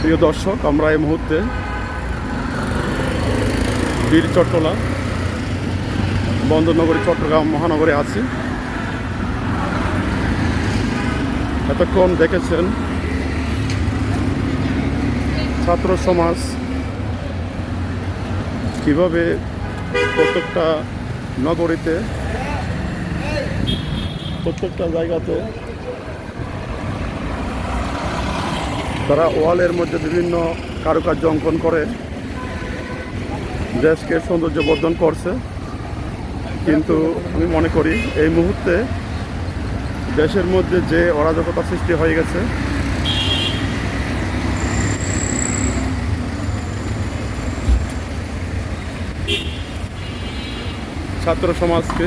প্রিয় দর্শক, আমরা এই মুহূর্তে বীর চট্টলা, বন্দরনগরী, চট্টগ্রাম মহানগরে আছি। এতক্ষণ দেখেছেন ছাত্র সমাজ কীভাবে প্রত্যেকটা নগরীতে, প্রত্যেকটা জায়গাতে তারা ওয়ালের মধ্যে বিভিন্ন কারুকার্য অঙ্কন করে। দেশকে সৌন্দর্য বর্ধন করছে। কিন্তু আমি মনে করি এই মুহূর্তে দেশের মধ্যে যে অরাজকতা সৃষ্টি হয়ে গেছে, ছাত্র সমাজকে